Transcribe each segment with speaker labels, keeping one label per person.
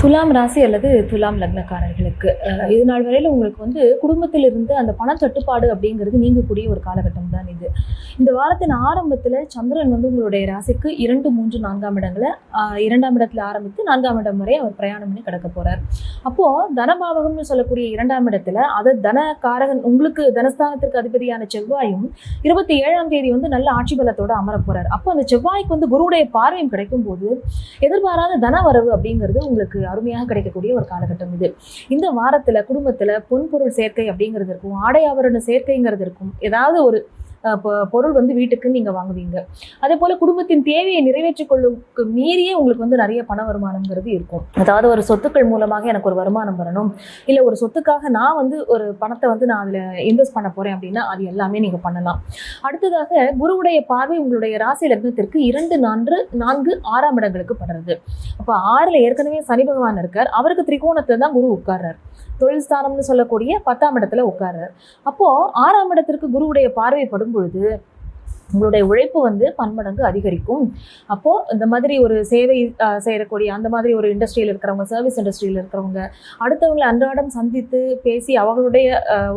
Speaker 1: துலாம் ராசி அல்லது துலாம் லக்னக்காரர்களுக்கு இது நாள் வரையில் உங்களுக்கு வந்து குடும்பத்தில் இருந்து அந்த பண தட்டுப்பாடு அப்படிங்கிறது நீங்கக்கூடிய ஒரு காலகட்டம் தான் இது. இந்த வாரத்தின் ஆரம்பத்தில் சந்திரன் வந்து உங்களுடைய ராசிக்கு இரண்டு மூன்று நான்காம் இடங்களை இரண்டாம் இடத்துல ஆரம்பித்து நான்காம் இடம் வரை அவர் பிரயாணம் பண்ணி கிடக்க போகிறார் அப்போது தனபாவகம்னு சொல்லக்கூடிய இரண்டாம் இடத்துல அது தன காரகன் உங்களுக்கு தனஸ்தானத்திற்கு அதிபதியான செவ்வாயும் இருபத்தி ஏழாம் தேதி வந்து நல்ல ஆட்சி பலத்தோடு அமர அப்போ அந்த செவ்வாய்க்கு வந்து குருவுடைய பார்வையும் கிடைக்கும் போது எதிர்பாராத தன வரவு அப்படிங்கிறது உங்களுக்கு அருமையாக கிடைக்கக்கூடிய ஒரு காலகட்டம் இது. இந்த வாரத்துல குடும்பத்தில் பொன்பொருள் சேர்க்கை அப்படிங்கிறது இருக்கும் ஆடை ஆபரண சேர்க்கைங்கிறது இருக்கும். ஏதாவது ஒரு பொருள் வந்து வீட்டுக்கு நீங்கள் வாங்குவீங்க. அதே போல் குடும்பத்தின் தேவையை நிறைவேற்றிக் கொள்ளுக்கு மீறியே உங்களுக்கு வந்து நிறைய பண வருமானம்ங்கிறது இருக்கும். அதாவது ஒரு சொத்துக்கள் மூலமாக எனக்கு ஒரு வருமானம் வரணும். இல்லை ஒரு சொத்துக்காக நான் வந்து ஒரு பணத்தை வந்து நான் அதில் இன்வெஸ்ட் பண்ண போகிறேன் அப்படின்னா அது எல்லாமே நீங்கள் பண்ணலாம். அடுத்ததாக குருவுடைய பார்வை உங்களுடைய ராசி லக்னத்திற்கு இரண்டு நான்கு நான்கு ஆறாம் இடங்களுக்கு படுறது. அப்போ ஆறில் ஏற்கனவே சனி பகவான் இருக்கார். அவருக்கு திரிகோணத்தில் தான் குரு உட்கார்றார். தொழில் ஸ்தானம்னு சொல்லக்கூடிய பத்தாம் இடத்துல உட்கார்றார். அப்போது ஆறாம் இடத்திற்கு குருவுடைய பார்வைப்படும் வரும்பொழுது உங்களுடைய உழைப்பு வந்து பன்மடங்கு அதிகரிக்கும். அப்போது இந்த மாதிரி ஒரு சேவை செய்யக்கூடிய அந்த மாதிரி ஒரு இண்டஸ்ட்ரியில் இருக்கிறவங்க சர்வீஸ் இண்டஸ்ட்ரியில் இருக்கிறவங்க அடுத்தவங்களை அன்றாடம் சந்தித்து பேசி அவங்களுடைய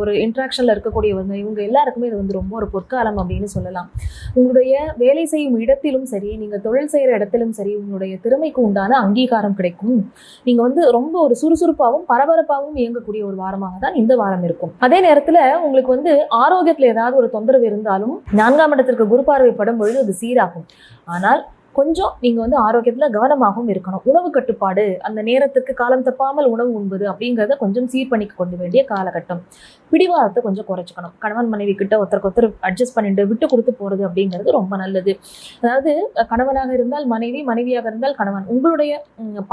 Speaker 1: ஒரு இன்ட்ராக்ஷனில் இருக்கக்கூடியவங்க இவங்க எல்லாருக்குமே இது வந்து ரொம்ப ஒரு பொற்காலம் அப்படின்னு சொல்லலாம். உங்களுடைய வேலை செய்யும் இடத்திலும் சரி நீங்கள் தொழில் செய்கிற இடத்திலும் சரி உங்களுடைய திறமைக்கு உண்டான அங்கீகாரம் கிடைக்கும். நீங்கள் வந்து ரொம்ப ஒரு சுறுசுறுப்பாகவும் பரபரப்பாகவும் இயங்கக்கூடிய ஒரு வாரமாக தான் இந்த வாரம் இருக்கும். அதே நேரத்தில் உங்களுக்கு வந்து ஆரோக்கியத்தில் ஏதாவது ஒரு தொந்தரவு இருந்தாலும் நான்காம் இடத்திற்கு குரு பார்வை படும் பொழுது அது சீராகும். ஆனால் கொஞ்சம் நீங்கள் வந்து ஆரோக்கியத்தில் கவனமாகவும் இருக்கணும். உணவு கட்டுப்பாடு அந்த நேரத்துக்கு காலம் தப்பாமல் உணவு உண்பது அப்படிங்கிறத கொஞ்சம் சீர் பண்ணிக்க கொண்டு வேண்டிய காலகட்டம். பிடிவாதத்தை கொஞ்சம் குறைச்சிக்கணும். கணவன் மனைவி கிட்ட ஒருத்தருக்கு ஒருத்தர் அட்ஜஸ்ட் பண்ணிட்டு விட்டு கொடுத்து போகிறது அப்படிங்கிறது ரொம்ப நல்லது. அதாவது கணவனாக இருந்தால் மனைவி மனைவியாக இருந்தால் கணவன். உங்களுடைய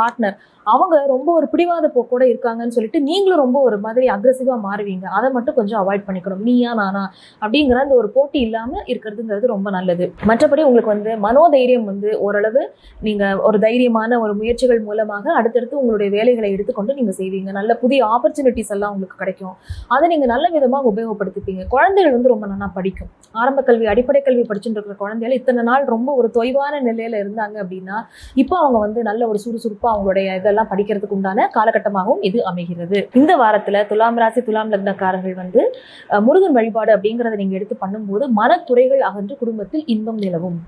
Speaker 1: பார்ட்னர் அவங்க ரொம்ப ஒரு பிடிவாத போக்கோட இருக்காங்கன்னு சொல்லிட்டு நீங்களும் ரொம்ப ஒரு மாதிரி அக்ரெசிவாக மாறுவீங்க. அதை மட்டும் கொஞ்சம் அவாய்ட் பண்ணிக்கணும். நீயா நானா அப்படிங்கிற அந்த ஒரு போட்டி இல்லாமல் இருக்கிறதுங்கிறது ரொம்ப நல்லது. மற்றபடி உங்களுக்கு வந்து மனோதைரியம் வந்து ஓரளவு நீங்கள் ஒரு தைரியமான ஒரு முயற்சிகள் மூலமாக அடுத்தடுத்து உங்களுடைய வேலைகளை எடுத்துக்கொண்டு நீங்கள் செய்வீங்க. நல்ல புதிய ஆப்பர்ச்சுனிட்டிஸ் எல்லாம் உங்களுக்கு கிடைக்கும். அதை நீங்கள் நல்ல விதமாக உபயோகப்படுத்திப்பீங்க. குழந்தைகள் வந்து ரொம்ப நல்லா படிக்கும். ஆரம்ப கல்வி அடிப்படை கல்வி படிச்சுட்டு இருக்கிற குழந்தைகள் இத்தனை நாள் ரொம்ப ஒரு தொய்வான நிலையில இருந்தாங்க அப்படின்னா இப்போ அவங்க வந்து நல்ல ஒரு சுறுசுறுப்பாக அவங்களுடைய இதெல்லாம் படிக்கிறதுக்கு உண்டான காலகட்டமாகவும் இது அமைகிறது. இந்த வாரத்துல துலாம் ராசி துலாம் லக்னக்காரர்கள் வந்து முருகன் வழிபாடு அப்படிங்கிறத நீங்க எடுத்து பண்ணும்போது மனத்துறைகள் அகன்று குடும்பத்தில் இன்பம் நிலவும்.